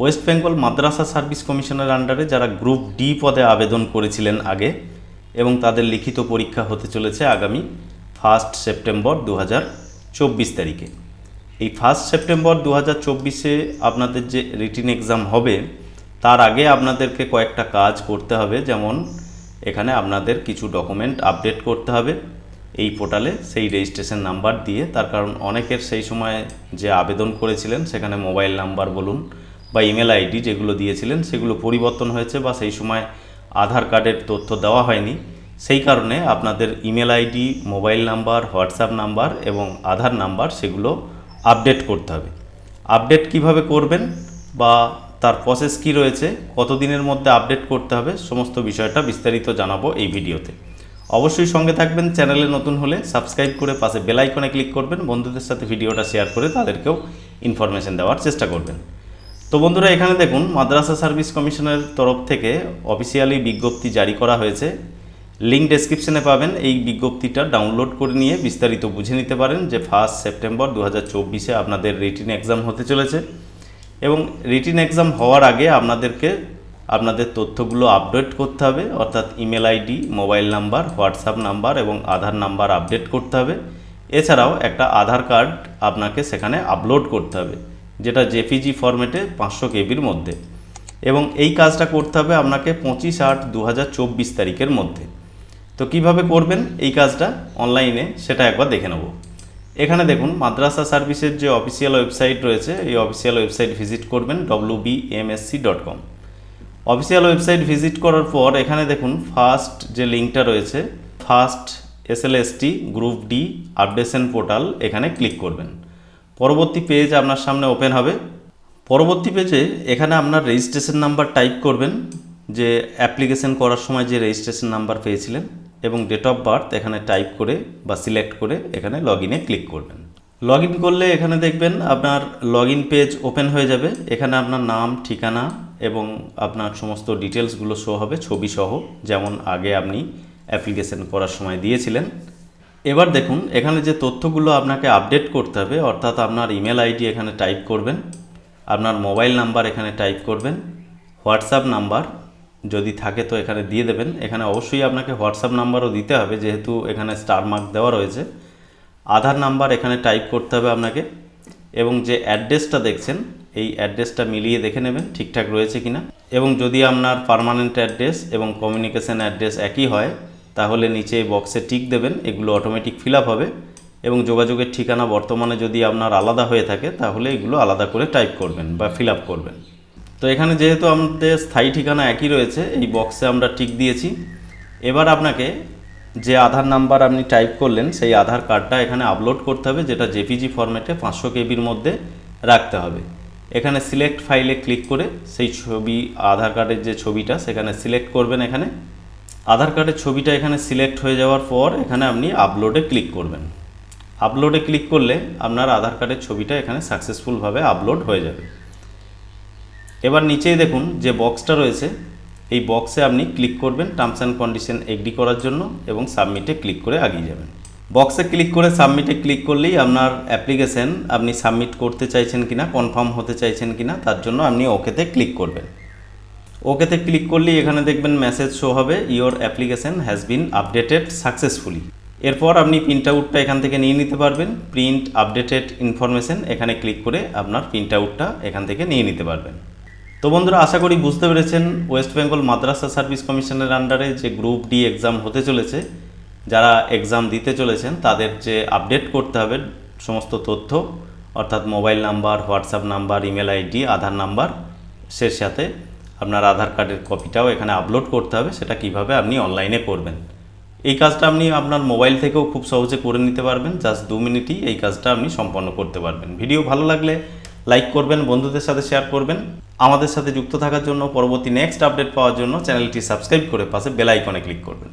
West Bengal মাদ্রাসা service কমিশনের আন্ডারে যারা গ্রুপ ডি পদে আবেদন করেছিলেন আগে এবং তাদের লিখিত পরীক্ষা হতে চলেছে আগামী ফার্স্ট সেপ্টেম্বর দু চব্বিশ তারিখে। এই ফার্স্ট সেপ্টেম্বর দু হাজার চব্বিশে আপনাদের যে রিটিন এক্সাম হবে, তার আগে আপনাদেরকে কয়েকটা কাজ করতে হবে। যেমন, এখানে আপনাদের কিছু ডকুমেন্ট আপডেট করতে হবে। এই পোর্টালে সেই রেজিস্ট্রেশন নাম্বার দিয়ে, তার কারণ অনেকের সেই সময় যে আবেদন করেছিলেন, সেখানে মোবাইল নাম্বার বলুন বা ইমেল আইডি যেগুলো দিয়েছিলেন, সেগুলো পরিবর্তন হয়েছে বা সেই সময় আধার কার্ডের তথ্য দেওয়া হয়নি। সেই কারণে আপনাদের email ID mobile number WhatsApp number এবং আধার নাম্বার সেগুলো আপডেট করতে হবে। আপডেট কীভাবে করবেন বা তার প্রসেস কি রয়েছে, কতদিনের মধ্যে আপডেট করতে হবে, সমস্ত বিষয়টা বিস্তারিত জানাব এই ভিডিওতে। অবশ্যই সঙ্গে থাকবেন, চ্যানেলে নতুন হলে সাবস্ক্রাইব করে পাশে বেল আইকনে ক্লিক করবেন, বন্ধুদের সাথে ভিডিওটা শেয়ার করে তাদেরকেও ইনফরমেশন দেওয়ার চেষ্টা করবেন। তো বন্ধুরা, এখানে দেখুন, মাদ্রাসা সার্ভিস কমিশনের তরফ থেকে অফিসিয়ালি বিজ্ঞপ্তি জারি করা হয়েছে। লিঙ্ক ডেসক্রিপশনে পাবেন, এই বিজ্ঞপ্তিটা ডাউনলোড করে নিয়ে বিস্তারিত বুঝে নিতে পারেন যে ফার্স্ট সেপ্টেম্বর দু হাজার আপনাদের রিটিন এক্সাম হতে চলেছে এবং রিটিন এক্সাম হওয়ার আগে আপনাদেরকে আপনাদের তথ্যগুলো আপডেট করতে হবে, অর্থাৎ email ID mobile number WhatsApp number এবং আধার নাম্বার আপডেট করতে হবে। এছাড়াও একটা আধার কার্ড আপনাকে সেখানে আপলোড করতে হবে। যেটা জেপিজি ফরম্যাটে পাঁচশো কেবির মধ্যে। এবং এই কাজটা করতে হবে আপনাকে পঁচিশ আট দু তারিখের মধ্যে। তো কীভাবে করবেন এই কাজটা অনলাইনে সেটা একবার দেখে নেব। এখানে দেখুন, মাদ্রাসা সার্ভিসের যে অফিসিয়াল ওয়েবসাইট রয়েছে, এই অফিসিয়াল ওয়েবসাইট ভিজিট করবেন W BMSC dot com official website visit করার পর এখানে দেখুন ফার্স্ট যে লিঙ্কটা রয়েছে first SLST group D updation portal এখানে ক্লিক করবেন। পরবর্তী পেজ আপনার সামনে ওপেন হবে। পরবর্তী পেজে এখানে আপনার রেজিস্ট্রেশন নাম্বার টাইপ করবেন, যে অ্যাপ্লিকেশন করার সময় যে রেজিস্ট্রেশন নাম্বার পেয়েছিলেন এবং ডেট অফ বার্থ এখানে টাইপ করে বা সিলেক্ট করে এখানে লগ ইনে ক্লিক করবেন। লগ ইন করলে এখানে দেখবেন আপনার লগ ইন পেজ ওপেন হয়ে যাবে। এখানে আপনার নাম, ঠিকানা এবং আপনার সমস্ত ডিটেলসগুলো শো হবে, ছবি সহ, যেমন আগে আপনি অ্যাপ্লিকেশন করার সময় দিয়েছিলেন। এবার দেখুন, এখানে যে তথ্যগুলো আপনাকে আপডেট করতে হবে, অর্থাৎ আপনার ইমেল আইডি এখানে টাইপ করবেন, আপনার মোবাইল নাম্বার এখানে টাইপ করবেন হোয়াটসঅ্যাপ নাম্বার যদি থাকে তো এখানে দিয়ে দেবেন। এখানে অবশ্যই আপনাকে হোয়াটসঅ্যাপ নাম্বারও দিতে হবে, যেহেতু এখানে স্টার মার্ক দেওয়া রয়েছে। আধার নাম্বার এখানে টাইপ করতে হবে আপনাকে, এবং যে অ্যাড্রেসটা দেখছেন, এই অ্যাড্রেসটা মিলিয়ে দেখে নেবেন, ঠিকঠাক রয়েছে কিনা। এবং যদি আপনার পার্মানেন্ট অ্যাড্রেস এবং কমিউনিকেশান অ্যাড্রেস একই হয় তাহলে নিচে বক্সে টিক দেবেন, এগুলো অটোমেটিক ফিল হবে এবং যোগাযোগের ঠিকানা বর্তমানে যদি আপনার আলাদা হয়ে থাকে, তাহলে এগুলো আলাদা করে টাইপ করবেন বা ফিল করবেন। তো এখানে যেহেতু আমাদের স্থায়ী ঠিকানা একই রয়েছে, এই বক্সে আমরা টিক দিয়েছি। এবার আপনাকে যে আধার নাম্বার আপনি টাইপ করলেন, সেই আধার কার্ডটা এখানে আপলোড করতে হবে, যেটা জেপিজি ফরম্যাটে পাঁচশো কেবির মধ্যে রাখতে হবে। এখানে সিলেক্ট ফাইলে ক্লিক করে সেই ছবি, আধার কার্ডের যে ছবিটা, সেখানে সিলেক্ট করবেন এখানে। আধার কার্ডের ছবিটা এখানে সিলেক্ট হয়ে যাওয়ার পর এখানে আপনি আপলোডে ক্লিক করবেন। আপলোডে ক্লিক করলে আপনার আধার কার্ডের ছবিটা এখানে সাকসেসফুলভাবে আপলোড হয়ে যাবে। এবার নিচেই দেখুন যে বক্সটা রয়েছে, এই বক্সে আপনি ক্লিক করবেন টার্মস অ্যান্ড কন্ডিশন এগ্রি করার জন্য এবং সাবমিটে ক্লিক করে আগিয়ে যাবেন। বক্সে ক্লিক করে সাবমিটে ক্লিক করলেই আপনার অ্যাপ্লিকেশন আপনি সাবমিট করতে চাইছেন কিনা কনফার্ম হতে চাইছেন কিনা, তার জন্য আপনি ওকেতে ক্লিক করবেন। ওকেতে ক্লিক করলেই এখানে দেখবেন মেসেজ শো হবে your application has been updated successfully এরপর আপনি প্রিন্ট আউটটা এখান থেকে নিয়ে নিতে পারবেন। প্রিন্ট আপডেটেড ইনফরমেশন এখানে ক্লিক করে আপনার প্রিন্ট আউটটা এখান থেকে নিয়ে নিতে পারবেন। তো বন্ধুরা, আশা করি বুঝতে পেরেছেন ওয়েস্ট বেঙ্গল মাদ্রাসা সার্ভিস কমিশনের আন্ডারে যে গ্রুপ ডি এক্সাম হতে চলেছে, যারা এক্সাম দিতে চলেছেন, তাদের যে আপডেট করতে হবে, সমস্ত তথ্য, অর্থাৎ mobile number WhatsApp number email ID Aadhaar number সে সাথে আপনার আধার কার্ডের কপিটাও এখানে আপলোড করতে হবে, সেটা কীভাবে আপনি অনলাইনে করবেন। এই কাজটা আপনি আপনার মোবাইল থেকেও খুব সহজে করে নিতে পারবেন জাস্ট দু মিনিটই এই কাজটা আপনি সম্পন্ন করতে পারবেন। ভিডিও ভালো লাগলে লাইক করবেন, বন্ধুদের সাথে শেয়ার করবেন। আমাদের সাথে যুক্ত থাকার জন্য পরবর্তী নেক্সট আপডেট পাওয়ার জন্য চ্যানেলটি সাবস্ক্রাইব করে পাশে বেল আইকনে ক্লিক করবেন।